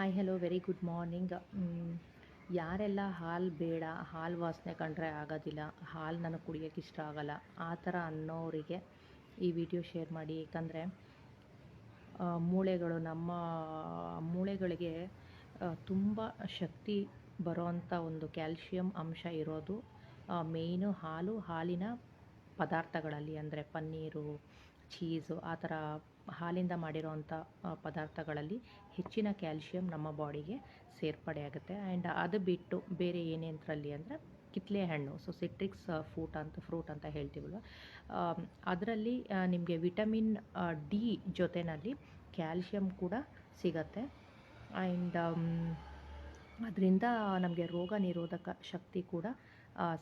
Hi hello very good morning ಯಾರೆಲ್ಲ ಹಾಲು ಬೇಡ, ಹಾಲು ವಾಸನೆ ಕಂಡ್ರೆ ಆಗೋದಿಲ್ಲ, ಹಾಲು ನನಗೆ ಕುಡಿಯೋಕ್ಕೆ ಇಷ್ಟ ಆಗೋಲ್ಲ, ಆ ಥರ ಅನ್ನೋರಿಗೆ ಈ ವಿಡಿಯೋ ಶೇರ್ ಮಾಡಿ. ಏಕೆಂದರೆ ಮೂಳೆಗಳು ನಮ್ಮ ಮೂಳೆಗಳಿಗೆ ತುಂಬ ಶಕ್ತಿ ಬರೋವಂಥ ಒಂದು ಕ್ಯಾಲ್ಶಿಯಂ ಅಂಶ ಇರೋದು ಮೇಯ್ನು ಹಾಲು, ಹಾಲಿನ ಪದಾರ್ಥಗಳಲ್ಲಿ. ಅಂದರೆ ಪನ್ನೀರು ಚೀಸು, ಆ ಥರ ಹಾಲಿಂದ ಮಾಡಿರೋವಂಥ ಪದಾರ್ಥಗಳಲ್ಲಿ ಹೆಚ್ಚಿನ ಕ್ಯಾಲ್ಶಿಯಂ ನಮ್ಮ ಬಾಡಿಗೆ ಸೇರ್ಪಡೆ ಆಗುತ್ತೆ. ಆ್ಯಂಡ್ ಅದು ಬಿಟ್ಟು ಬೇರೆ ಏನೇನರಲ್ಲಿ ಅಂದರೆ ಕಿತ್ತಳೆ ಹಣ್ಣು ಸೊ ಸಿಟ್ರಿಕ್ಸ್ ಫ್ರೂಟ್ ಅಂತ ಫ್ರೂಟ್ ಅಂತ ಹೇಳ್ತೀವಲ್ವ? ಅದರಲ್ಲಿ ನಿಮಗೆ ವಿಟಮಿನ್ ಡಿ ಜೊತೆಯಲ್ಲಿ ಕ್ಯಾಲ್ಶಿಯಂ ಕೂಡ ಸಿಗತ್ತೆ. ಆ್ಯಂಡ್ ಅದರಿಂದ ನಮಗೆ ರೋಗ ನಿರೋಧಕ ಶಕ್ತಿ ಕೂಡ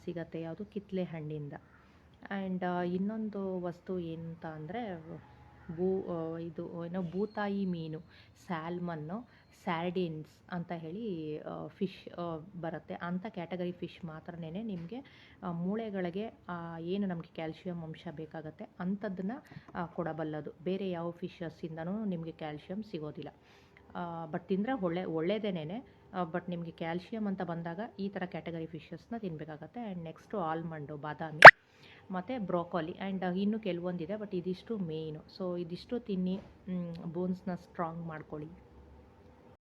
ಸಿಗತ್ತೆ. ಯಾವುದು ಕಿತ್ತಳೆ ಹಣ್ಣಿಂದ ಆ್ಯಂಡ್ ಇನ್ನೊಂದು ವಸ್ತು ಎಂತ ಅಂದರೆ ಬೂ ಇದು, ಏನೋ ಬೂತಾಯಿ ಮೀನು, ಸ್ಯಾಲ್ಮನ್ನು, ಸ್ಯಾರ್ಡಿನ್ಸ್ ಅಂತ ಹೇಳಿ ಫಿಶ್ ಬರುತ್ತೆ. ಅಂಥ ಕ್ಯಾಟಗರಿ ಫಿಶ್ ಮಾತ್ರನೇ ನಿಮಗೆ ಮೂಳೆಗಳಿಗೆ ಏನು ನಮಗೆ ಕ್ಯಾಲ್ಶಿಯಂ ಅಂಶ ಬೇಕಾಗುತ್ತೆ ಅಂಥದ್ದನ್ನು ಕೊಡಬಲ್ಲದು. ಬೇರೆ ಯಾವ ಫಿಶಸ್ಸಿಂದನೂ ನಿಮಗೆ ಕ್ಯಾಲ್ಶಿಯಂ ಸಿಗೋದಿಲ್ಲ. ಬಟ್ ತಿಂದರೆ ಒಳ್ಳೆ ಒಳ್ಳೆಯದೇನೆ ಬಟ್ ನಿಮಗೆ ಕ್ಯಾಲ್ಶಿಯಂ ಅಂತ ಬಂದಾಗ ಈ ಥರ ಕ್ಯಾಟಗರಿ ಫಿಶಸ್ನ ತಿನ್ನಬೇಕಾಗತ್ತೆ ಆ್ಯಂಡ್ ನೆಕ್ಸ್ಟು ಆಲ್ಮಂಡು, ಬಾದಾಮಿ. ಮತ್ತು ಬ್ರೋಕಾಲಿ ಆ್ಯಂಡ್ ಇನ್ನೂ ಕೆಲವೊಂದಿದೆ ಬಟ್ ಇದಿಷ್ಟು ಮೇಯ್ನು ಸೊ ಇದಿಷ್ಟು ತಿನ್ನಿ ಬೋನ್ಸ್ನ ಸ್ಟ್ರಾಂಗ್ ಮಾಡ್ಕೊಳ್ಳಿ.